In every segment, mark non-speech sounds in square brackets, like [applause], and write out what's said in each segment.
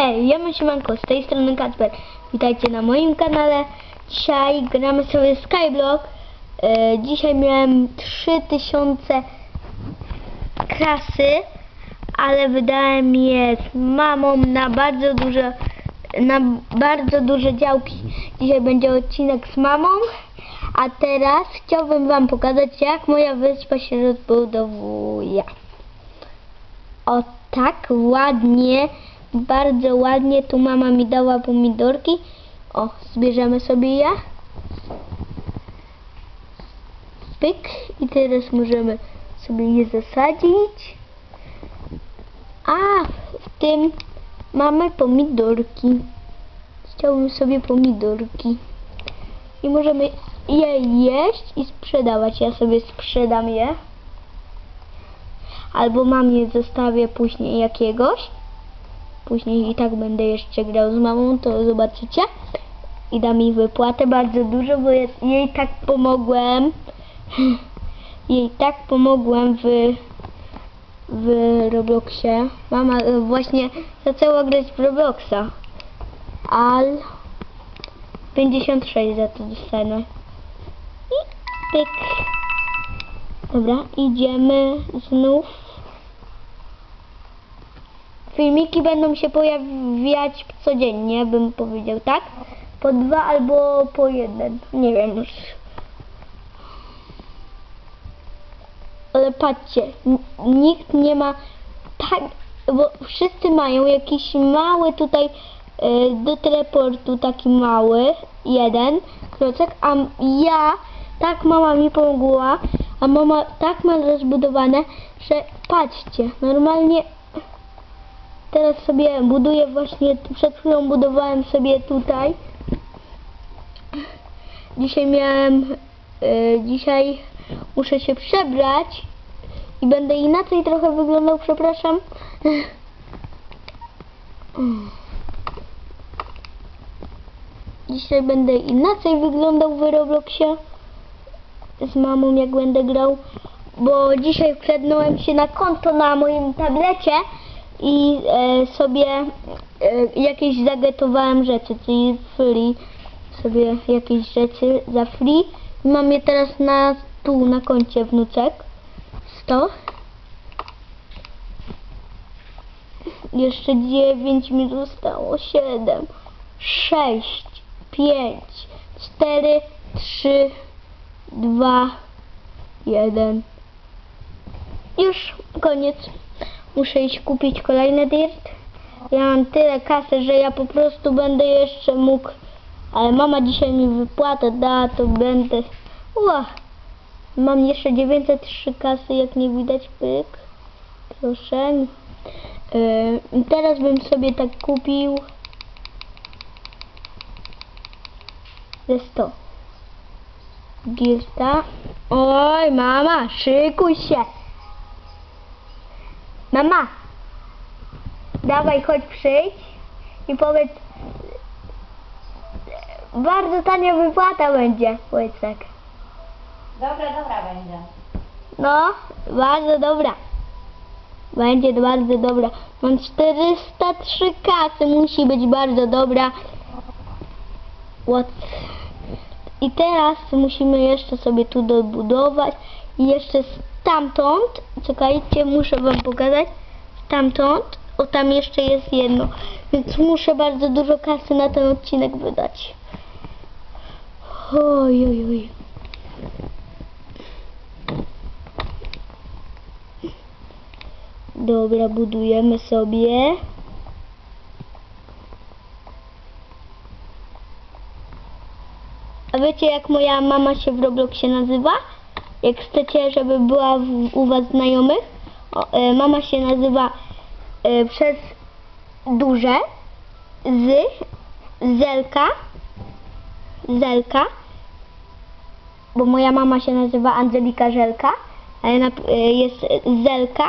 Hej, ja mam siemanko, z tej strony Kacper. Witajcie na moim kanale. Dzisiaj gramy sobie Skyblock. E, dzisiaj miałem 3000 kasy, ale wydałem je z mamą na bardzo duże na bardzo duże działki. Dzisiaj będzie odcinek z mamą. A teraz chciałbym wam pokazać jak moja wyspa się rozbudowuje. O tak ładnie, bardzo ładnie. Tu mama mi dała pomidorki. O, zbierzemy sobie je. Pyk. I teraz możemy sobie je zasadzić. A, w tym mamy pomidorki. Chciałbym sobie pomidorki. I możemy je jeść i sprzedawać. Ja sobie sprzedam je albo mamie zostawię później jakiegoś. Później i tak będę jeszcze grał z mamą, to zobaczycie. I da mi wypłatę bardzo dużo, bo jej tak pomogłem. [laughs] Jej tak pomogłem w, w Robloxie. Mama e, właśnie zaczęła grać w Robloxa. Al 56 za to dostanę. I pyk. Dobra, idziemy znów. Filmiki będą się pojawiać codziennie, bym powiedział, tak? Po dwa albo po jeden. Nie wiem już. Ale patrzcie, nikt nie ma tak, bo wszyscy mają jakiś mały tutaj y, do teleportu taki mały, jeden klocek, a ja, tak mama mi pomogła, a mama tak ma rozbudowane, że patrzcie, normalnie teraz sobie buduję właśnie, przed chwilą budowałem sobie tutaj. Dzisiaj miałem, y, dzisiaj muszę się przebrać i będę inaczej trochę wyglądał, przepraszam. Dzisiaj będę inaczej wyglądał w Robloxie z mamą jak będę grał, bo dzisiaj wkradnąłem się na konto na moim tablecie i e, sobie e, jakieś zagetowałem rzeczy, czyli free sobie jakieś rzeczy za free. Mam je teraz na tu na koncie wnuczek. 100 jeszcze 9 mi zostało. 7 6 5 4 3 2 1 już. Koniec muszę iść kupić kolejny dirt ja mam tyle kasy, że ja po prostu będę jeszcze mógł ale mama dzisiaj mi wypłatę da, to będę Ła. mam jeszcze 903 kasy jak nie widać pyk proszę Yy, teraz bym sobie tak kupił ze 100 Dirta. Oj, mama, szykuj się. Mama, dawaj, chodź przyjdź i powiedz, bardzo tania wypłata będzie, powiedz tak. Dobra, dobra będzie. No, bardzo dobra. Będzie bardzo dobra. Mam 403 kasy, musi być bardzo dobra. What? I teraz musimy jeszcze sobie tu dobudować. I jeszcze stamtąd, czekajcie, muszę wam pokazać. Stamtąd, o tam jeszcze jest jedno. Więc muszę bardzo dużo kasy na ten odcinek wydać. Oj, oj, oj. Dobra, budujemy sobie. A wiecie jak moja mama się w Robloxie nazywa? Jak chcecie, żeby była w, u was znajomych? O, e, mama się nazywa e, przez duże z Zelka Zelka bo moja mama się nazywa Angelika Żelka nap- e, jest Zelka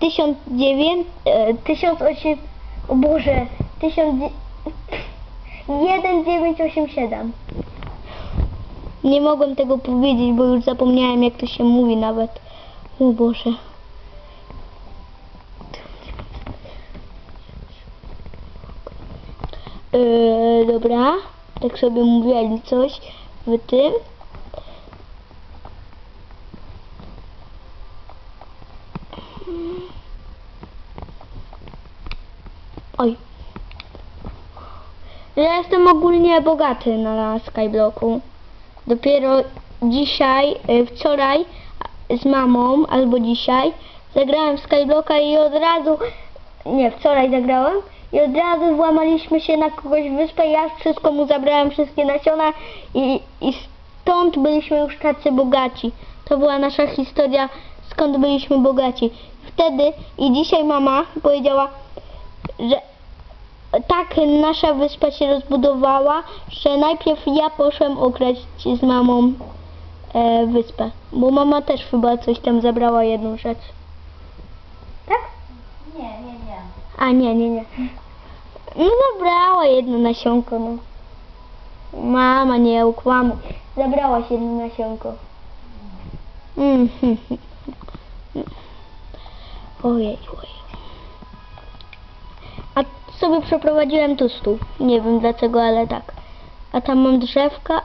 1900 e, 1008 o Boże 1000 1987 [laughs] Nie mogłem tego powiedzieć, bo już zapomniałem jak to się mówi nawet. O Boże. Yy, dobra, tak sobie mówili coś w tym. Oj. Ja jestem ogólnie bogaty na Skyblocku. Dopiero dzisiaj, y, wczoraj z mamą, albo dzisiaj, zagrałem w Skyblocka i od razu, nie, wczoraj zagrałem i od razu włamaliśmy się na kogoś wyspę, ja wszystko mu zabrałem, wszystkie nasiona i, i stąd byliśmy już tacy bogaci. To była nasza historia, skąd byliśmy bogaci. Wtedy i dzisiaj mama powiedziała, że tak nasza wyspa się rozbudowała, że najpierw ja poszłem okraść z mamą e, wyspę, bo mama też chyba coś tam zabrała jedną rzecz. Tak? Nie, nie, nie. A nie, nie, nie. No zabrała jedno nasionko, no. Mama, nie ukłamuj. Zabrałaś jedno nasionko. Mhm. Ojej, ojej. A sobie przeprowadziłem tu stół. Nie wiem dlaczego, ale tak. A tam mam drzewka.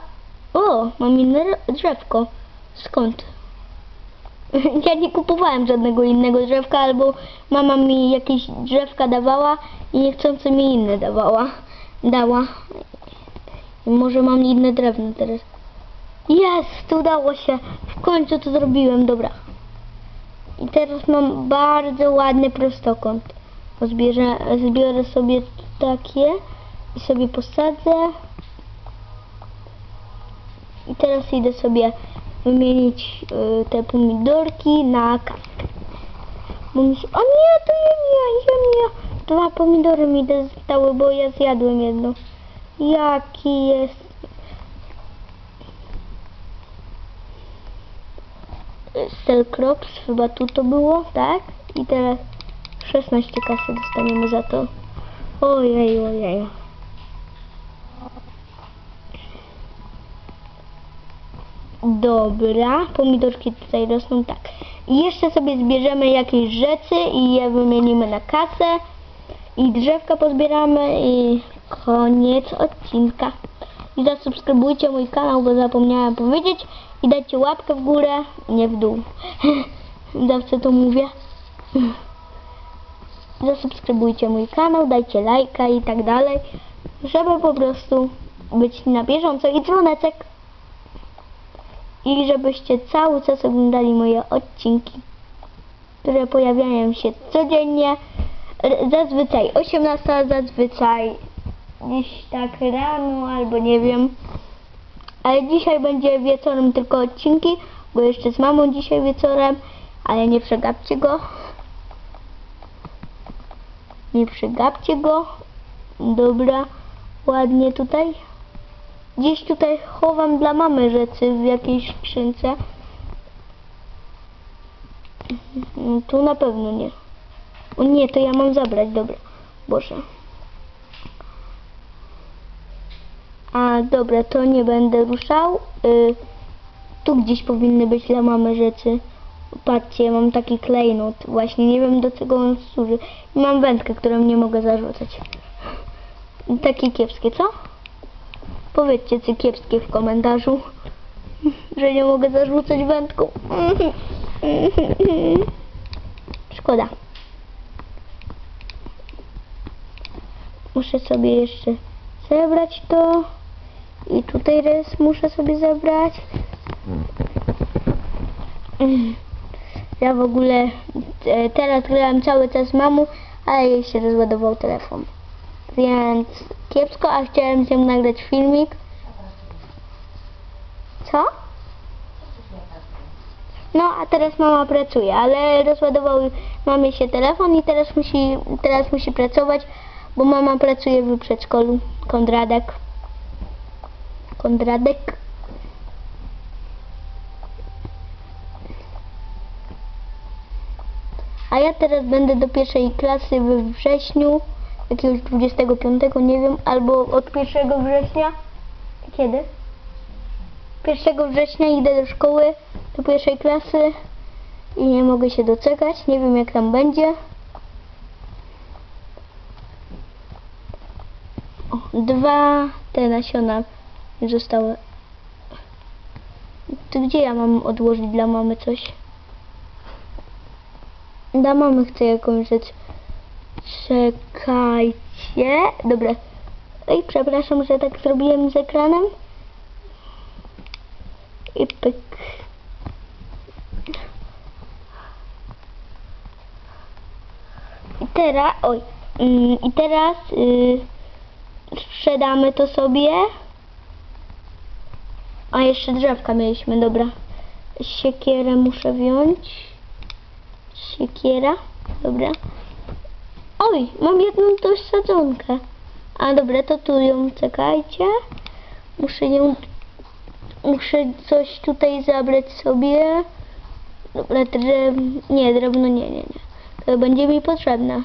O, mam inne drzewko. Skąd? [laughs] Ja nie kupowałem żadnego innego drzewka, albo mama mi jakieś drzewka dawała i niechcący mi inne dawała. Dała. I może mam inne drewno teraz. Jest, udało się. W końcu to zrobiłem, dobra. I teraz mam bardzo ładny prostokąt. Zbierze, zbiorę sobie takie i sobie posadzę. I teraz idę sobie wymienić y, te pomidorki na mi się... O nie, to ziemia, ziemia. Dwa pomidory mi zostały, bo ja zjadłem jedno. Jaki jest... Cell Crops, chyba tu to było, tak? I teraz 16 kasy dostaniemy za to. Ojej, ojej. Dobra, pomidorki tutaj rosną tak. I jeszcze sobie zbierzemy jakieś rzeczy i je wymienimy na kasę. I drzewka pozbieramy i koniec odcinka. I zasubskrybujcie mój kanał, bo zapomniałem powiedzieć. I dajcie łapkę w górę, nie w dół. [laughs] Zawsze to mówię. [laughs] Zasubskrybujcie mój kanał, dajcie lajka i tak dalej, żeby po prostu być na bieżąco i dzwoneczek. I żebyście cały czas oglądali moje odcinki, które pojawiają się codziennie. Zazwyczaj 18, zazwyczaj gdzieś tak rano albo nie wiem. Ale dzisiaj będzie wieczorem tylko odcinki, bo jeszcze z mamą dzisiaj wieczorem, ale nie przegapcie go. Nie przegapcie go. Dobra, ładnie tutaj. Gdzieś tutaj chowam dla mamy rzeczy w jakiejś skrzynce. No, Tu na pewno nie. O nie, to ja mam zabrać, dobra. Boże. A dobra, to nie będę ruszał. Y, tu gdzieś powinny być dla mamy rzeczy. Patrzcie, mam taki klejnot. Właśnie nie wiem do czego on służy. I mam wędkę, którą nie mogę zarzucać. Takie kiepskie, co? Powiedzcie, czy kiepskie w komentarzu, [laughs] że nie mogę zarzucać wędką. [laughs] Szkoda. Muszę sobie jeszcze zebrać to. I tutaj res muszę sobie zebrać. [laughs] Ja w ogóle e, teraz grałem cały czas z mamą, ale jej się rozładował telefon. Więc kiepsko, a chciałem z nią nagrać filmik. Co? No, a teraz mama pracuje, ale rozładował mamie się telefon i teraz musi, teraz musi pracować, bo mama pracuje w przedszkolu. Kondradek. Kondradek. A ja teraz będę do pierwszej klasy we wrześniu, jakiegoś 25, nie wiem, albo od 1 września. Kiedy? 1 września idę do szkoły, do pierwszej klasy i nie mogę się doczekać. Nie wiem jak tam będzie. O, dwa te nasiona zostały. To gdzie ja mam odłożyć dla mamy coś? Dla mamy chcę jakąś rzecz. Czekajcie. Dobra. Ej, przepraszam, że tak zrobiłem z ekranem. I pyk. I teraz, oj, mm, i teraz y, sprzedamy to sobie. A jeszcze drzewka mieliśmy, dobra. Siekierę muszę wziąć. Siekiera, dobra. Oj, mam jedną dość sadzonkę. A dobra, to tu ją czekajcie. Muszę ją. Muszę coś tutaj zabrać sobie. Dobra, drew... Nie, drewno nie, nie, nie. To będzie mi potrzebne.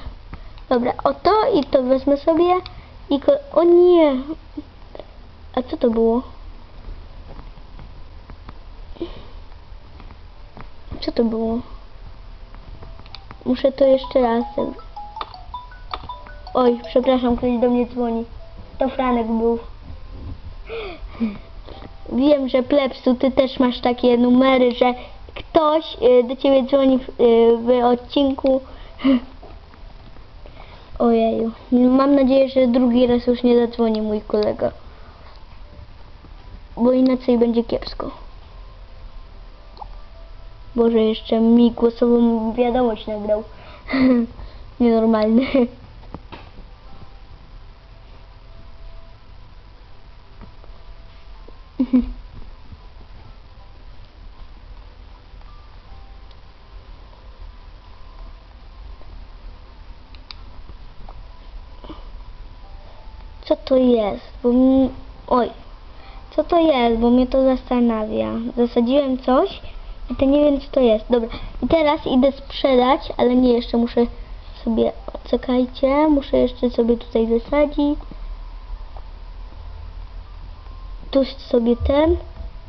Dobra, o to i to wezmę sobie. I ko... O nie! A co to było? Co to było? Muszę to jeszcze raz. Oj, przepraszam, ktoś do mnie dzwoni. To Franek był. [gasps] Wiem, że Plepsu, ty też masz takie numery, że ktoś y, do ciebie dzwoni w, y, w odcinku. [laughs] Ojeju. Mam nadzieję, że drugi raz już nie zadzwoni mój kolega. Bo inaczej będzie kiepsko. Boże, jeszcze mi głosową wiadomość nagrał. [laughs] Nienormalny. Co to jest? Bo mi... Oj. Co to jest? Bo mnie to zastanawia. Zasadziłem coś to nie wiem co to jest. Dobra. I teraz idę sprzedać, ale nie jeszcze muszę sobie... Czekajcie. Muszę jeszcze sobie tutaj zasadzić. Tu sobie ten.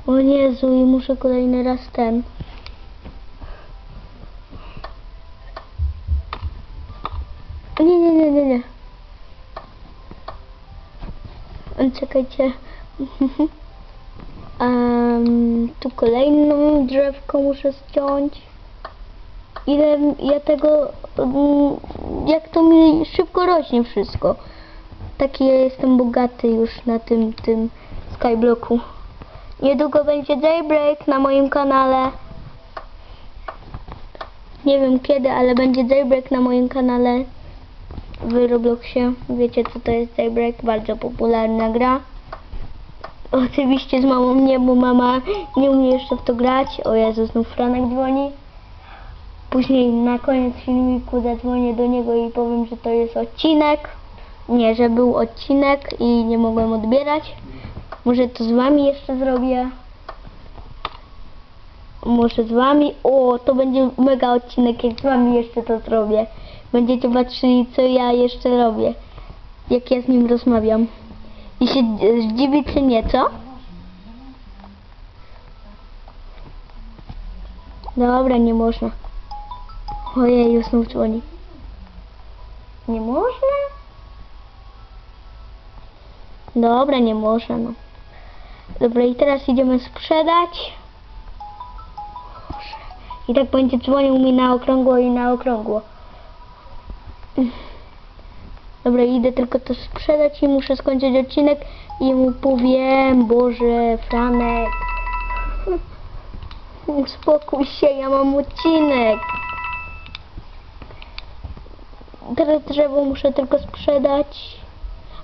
O Jezu, i muszę kolejny raz ten. Nie, nie, nie, nie, nie. Czekajcie. [laughs] um, tu kolejną drzewko muszę ściąć. Ile ja tego... Jak to mi szybko rośnie wszystko. Taki ja jestem bogaty już na tym, tym skyblocku. Niedługo będzie jailbreak na moim kanale. Nie wiem kiedy, ale będzie jailbreak na moim kanale w Robloxie. Wiecie co to jest jailbreak? Bardzo popularna gra. Oczywiście z mamą nie, bo mama nie umie jeszcze w to grać. O Jezu, znów Franek dzwoni. Później na koniec filmiku zadzwonię do niego i powiem, że to jest odcinek. Nie, że był odcinek i nie mogłem odbierać. Może to z wami jeszcze zrobię. Może z wami. O, to będzie mega odcinek, jak z wami jeszcze to zrobię. Będziecie patrzyli, co ja jeszcze robię. Jak ja z nim rozmawiam. I się e, zdziwi, czy nie, co? Dobra, nie można. Ojej, już znów dzwoni. Nie można? Dobra, nie można, no. Dobra, i teraz idziemy sprzedać. I tak będzie dzwonił mi na okrągło i na okrągło. Dobra, idę tylko to sprzedać i muszę skończyć odcinek i mu powiem, Boże, Franek. [laughs] Uspokój się, ja mam odcinek. Teraz drzewo muszę tylko sprzedać.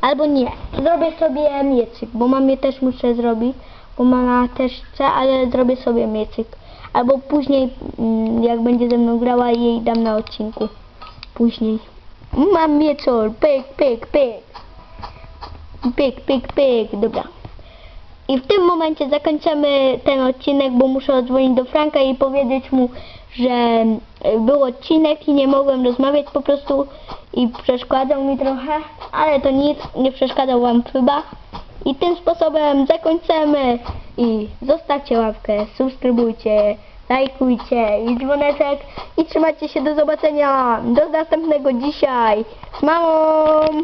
Albo nie. Zrobię sobie miecyk, bo mamie też muszę zrobić. Bo mama też chce, ale zrobię sobie miecyk. Albo później, mm, jak będzie ze mną grała, jej dam na odcinku. Później. Mam miecor. Pyk, pyk, pyk. Pyk, pyk, pyk. Dobra. I w tym momencie zakończymy ten odcinek, bo muszę odzwonić do Franka i powiedzieć mu, że e, był odcinek i nie mogłem rozmawiać po prostu i przeszkadzał mi trochę, ale to nic, nie przeszkadzał wam chyba. I tym sposobem zakończymy i zostawcie łapkę, subskrybujcie, lajkujcie i dzwoneczek i trzymajcie się do zobaczenia. Do następnego dzisiaj. Z mamą!